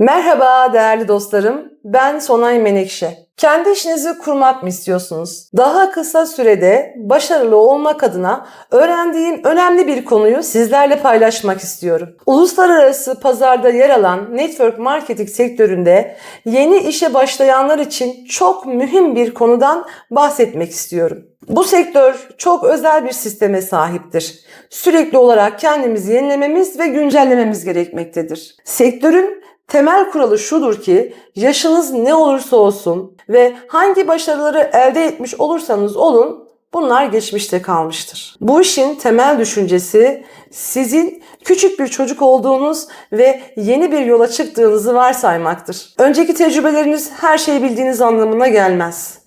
Merhaba değerli dostlarım. Ben Sonay Menekşe. Kendi işinizi kurmak mı istiyorsunuz? Daha kısa sürede başarılı olmak adına öğrendiğim önemli bir konuyu sizlerle paylaşmak istiyorum. Uluslararası pazarda yer alan network marketing sektöründe yeni işe başlayanlar için çok mühim bir konudan bahsetmek istiyorum. Bu sektör çok özel bir sisteme sahiptir. Sürekli olarak kendimizi yenilememiz ve güncellememiz gerekmektedir. Sektörün Temel kuralı şudur ki yaşınız ne olursa olsun ve hangi başarıları elde etmiş olursanız olun bunlar geçmişte kalmıştır. Bu işin temel düşüncesi sizin küçük bir çocuk olduğunuz ve yeni bir yola çıktığınızı varsaymaktır. Önceki tecrübeleriniz her şeyi bildiğiniz anlamına gelmez.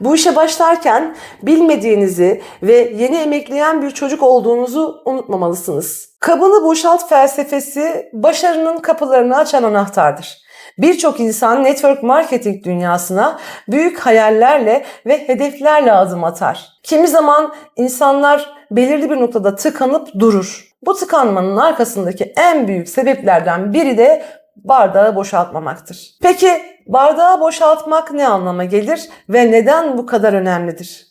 Bu işe başlarken bilmediğinizi ve yeni emekleyen bir çocuk olduğunuzu unutmamalısınız. Kabını boşalt felsefesi başarının kapılarını açan anahtardır. Birçok insan network marketing dünyasına büyük hayallerle ve hedeflerle adım atar. Kimi zaman insanlar belirli bir noktada tıkanıp durur. Bu tıkanmanın arkasındaki en büyük sebeplerden biri de bardağı boşaltmamaktır. Peki bardağı boşaltmak ne anlama gelir ve neden bu kadar önemlidir?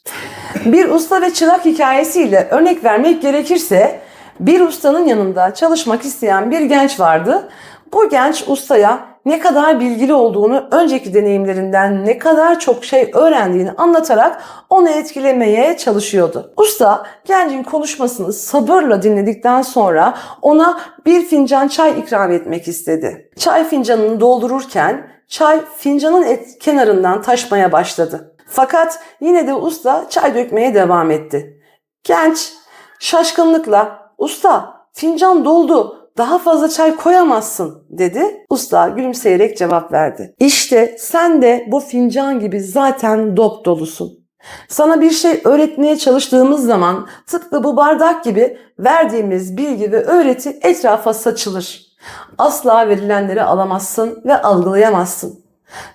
Bir usta ve çırak hikayesiyle örnek vermek gerekirse bir ustanın yanında çalışmak isteyen bir genç vardı. Bu genç ustaya ne kadar bilgili olduğunu, önceki deneyimlerinden ne kadar çok şey öğrendiğini anlatarak onu etkilemeye çalışıyordu. Usta gencin konuşmasını sabırla dinledikten sonra ona bir fincan çay ikram etmek istedi. Çay fincanını doldururken çay fincanın et kenarından taşmaya başladı. Fakat yine de usta çay dökmeye devam etti. Genç şaşkınlıkla "Usta, fincan doldu daha fazla çay koyamazsın dedi. Usta gülümseyerek cevap verdi. İşte sen de bu fincan gibi zaten dop dolusun. Sana bir şey öğretmeye çalıştığımız zaman tıpkı bu bardak gibi verdiğimiz bilgi ve öğreti etrafa saçılır. Asla verilenleri alamazsın ve algılayamazsın.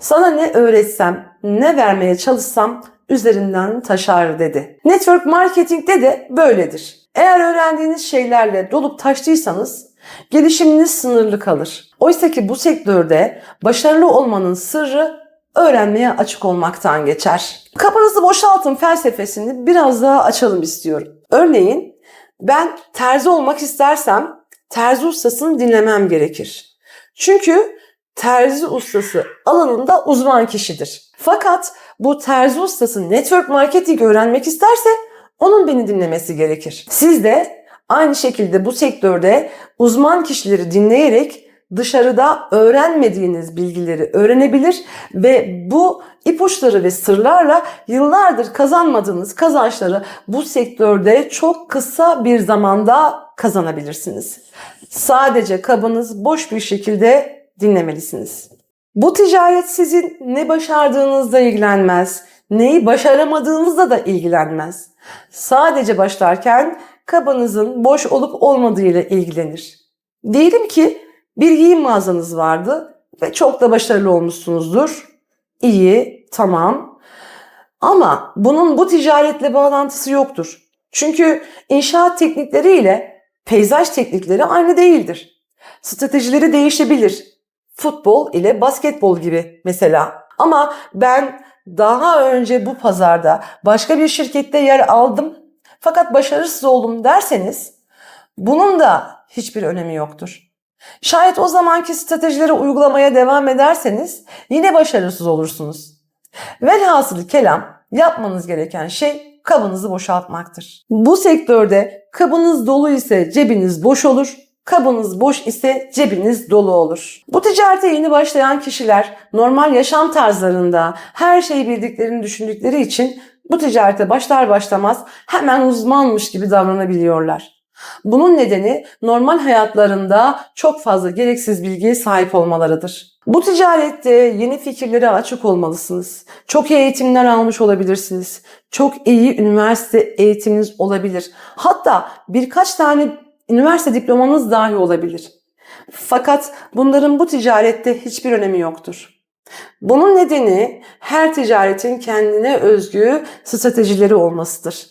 Sana ne öğretsem, ne vermeye çalışsam üzerinden taşar dedi. Network marketingde de böyledir. Eğer öğrendiğiniz şeylerle dolup taştıysanız gelişiminiz sınırlı kalır. Oysa ki bu sektörde başarılı olmanın sırrı öğrenmeye açık olmaktan geçer. Kafanızı boşaltın felsefesini biraz daha açalım istiyorum. Örneğin ben terzi olmak istersem terzi ustasını dinlemem gerekir. Çünkü terzi ustası alanında uzman kişidir. Fakat bu terzi ustası network marketing öğrenmek isterse onun beni dinlemesi gerekir. Siz de aynı şekilde bu sektörde uzman kişileri dinleyerek dışarıda öğrenmediğiniz bilgileri öğrenebilir ve bu ipuçları ve sırlarla yıllardır kazanmadığınız kazançları bu sektörde çok kısa bir zamanda kazanabilirsiniz. Sadece kabınız boş bir şekilde dinlemelisiniz. Bu ticaret sizin ne başardığınızla ilgilenmez, neyi başaramadığınızla da ilgilenmez. Sadece başlarken kabınızın boş olup olmadığı ile ilgilenir. Diyelim ki bir giyim mağazanız vardı ve çok da başarılı olmuşsunuzdur. İyi, tamam. Ama bunun bu ticaretle bağlantısı yoktur. Çünkü inşaat teknikleri ile peyzaj teknikleri aynı değildir. Stratejileri değişebilir. Futbol ile basketbol gibi mesela. Ama ben daha önce bu pazarda başka bir şirkette yer aldım fakat başarısız oldum derseniz bunun da hiçbir önemi yoktur. Şayet o zamanki stratejileri uygulamaya devam ederseniz yine başarısız olursunuz. Velhasılı kelam yapmanız gereken şey kabınızı boşaltmaktır. Bu sektörde kabınız dolu ise cebiniz boş olur, kabınız boş ise cebiniz dolu olur. Bu ticarete yeni başlayan kişiler normal yaşam tarzlarında her şeyi bildiklerini düşündükleri için bu ticarete başlar başlamaz hemen uzmanmış gibi davranabiliyorlar. Bunun nedeni normal hayatlarında çok fazla gereksiz bilgiye sahip olmalarıdır. Bu ticarette yeni fikirlere açık olmalısınız. Çok iyi eğitimler almış olabilirsiniz. Çok iyi üniversite eğitiminiz olabilir. Hatta birkaç tane üniversite diplomanız dahi olabilir. Fakat bunların bu ticarette hiçbir önemi yoktur. Bunun nedeni her ticaretin kendine özgü stratejileri olmasıdır.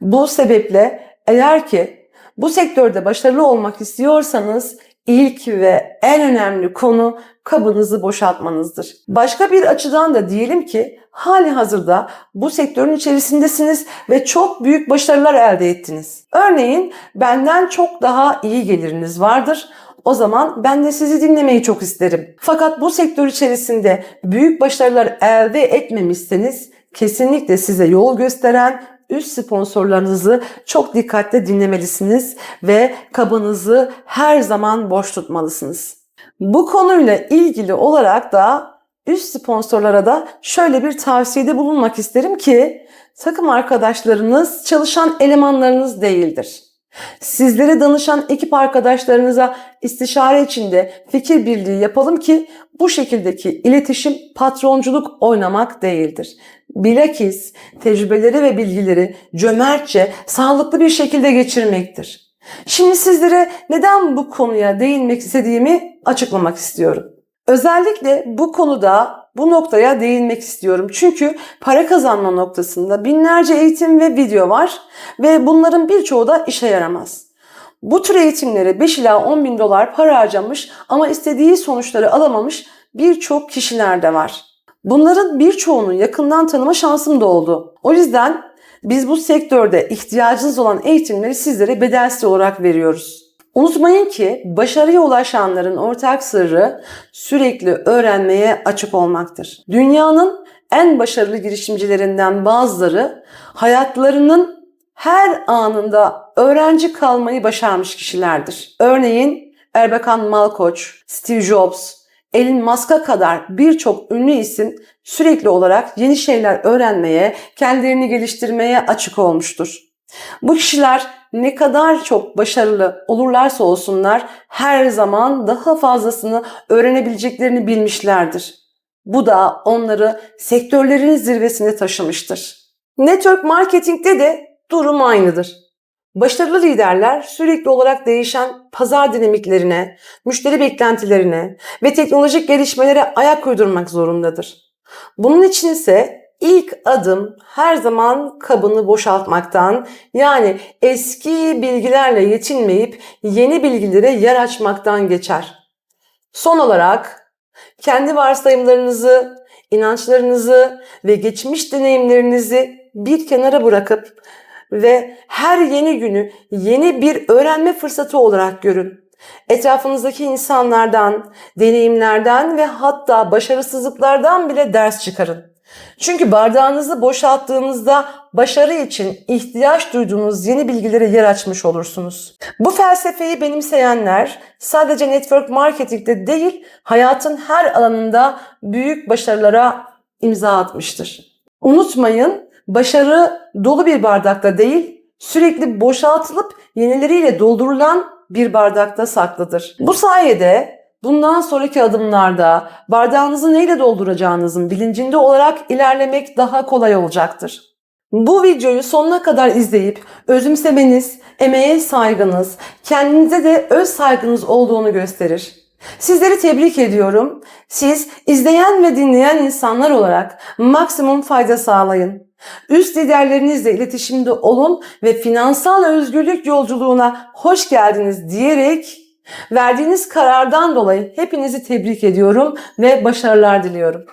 Bu sebeple eğer ki bu sektörde başarılı olmak istiyorsanız ilk ve en önemli konu kabınızı boşaltmanızdır. Başka bir açıdan da diyelim ki hali hazırda bu sektörün içerisindesiniz ve çok büyük başarılar elde ettiniz. Örneğin benden çok daha iyi geliriniz vardır. O zaman ben de sizi dinlemeyi çok isterim. Fakat bu sektör içerisinde büyük başarılar elde etmemişseniz kesinlikle size yol gösteren üst sponsorlarınızı çok dikkatle dinlemelisiniz ve kabınızı her zaman boş tutmalısınız. Bu konuyla ilgili olarak da üst sponsorlara da şöyle bir tavsiyede bulunmak isterim ki takım arkadaşlarınız çalışan elemanlarınız değildir. Sizlere danışan ekip arkadaşlarınıza istişare içinde fikir birliği yapalım ki bu şekildeki iletişim patronculuk oynamak değildir. Bilakis tecrübeleri ve bilgileri cömertçe, sağlıklı bir şekilde geçirmektir. Şimdi sizlere neden bu konuya değinmek istediğimi açıklamak istiyorum. Özellikle bu konuda bu noktaya değinmek istiyorum. Çünkü para kazanma noktasında binlerce eğitim ve video var ve bunların birçoğu da işe yaramaz. Bu tür eğitimlere 5 ila 10 bin dolar para harcamış ama istediği sonuçları alamamış birçok kişiler de var. Bunların birçoğunu yakından tanıma şansım da oldu. O yüzden biz bu sektörde ihtiyacınız olan eğitimleri sizlere bedelsiz olarak veriyoruz. Unutmayın ki başarıya ulaşanların ortak sırrı sürekli öğrenmeye açık olmaktır. Dünyanın en başarılı girişimcilerinden bazıları hayatlarının her anında öğrenci kalmayı başarmış kişilerdir. Örneğin Erbakan Malkoç, Steve Jobs, Elon Musk'a kadar birçok ünlü isim sürekli olarak yeni şeyler öğrenmeye, kendilerini geliştirmeye açık olmuştur. Bu kişiler ne kadar çok başarılı olurlarsa olsunlar her zaman daha fazlasını öğrenebileceklerini bilmişlerdir. Bu da onları sektörlerin zirvesine taşımıştır. Network marketingde de durum aynıdır. Başarılı liderler sürekli olarak değişen pazar dinamiklerine, müşteri beklentilerine ve teknolojik gelişmelere ayak uydurmak zorundadır. Bunun için ise ilk adım her zaman kabını boşaltmaktan yani eski bilgilerle yetinmeyip yeni bilgilere yer açmaktan geçer. Son olarak kendi varsayımlarınızı, inançlarınızı ve geçmiş deneyimlerinizi bir kenara bırakıp ve her yeni günü yeni bir öğrenme fırsatı olarak görün. Etrafınızdaki insanlardan, deneyimlerden ve hatta başarısızlıklardan bile ders çıkarın. Çünkü bardağınızı boşalttığınızda başarı için ihtiyaç duyduğunuz yeni bilgilere yer açmış olursunuz. Bu felsefeyi benimseyenler sadece network marketingde değil, hayatın her alanında büyük başarılara imza atmıştır. Unutmayın, başarı dolu bir bardakta değil, sürekli boşaltılıp yenileriyle doldurulan bir bardakta saklıdır. Bu sayede Bundan sonraki adımlarda bardağınızı neyle dolduracağınızın bilincinde olarak ilerlemek daha kolay olacaktır. Bu videoyu sonuna kadar izleyip özümsemeniz, emeğe saygınız, kendinize de öz saygınız olduğunu gösterir. Sizleri tebrik ediyorum. Siz izleyen ve dinleyen insanlar olarak maksimum fayda sağlayın. Üst liderlerinizle iletişimde olun ve finansal özgürlük yolculuğuna hoş geldiniz diyerek Verdiğiniz karardan dolayı hepinizi tebrik ediyorum ve başarılar diliyorum.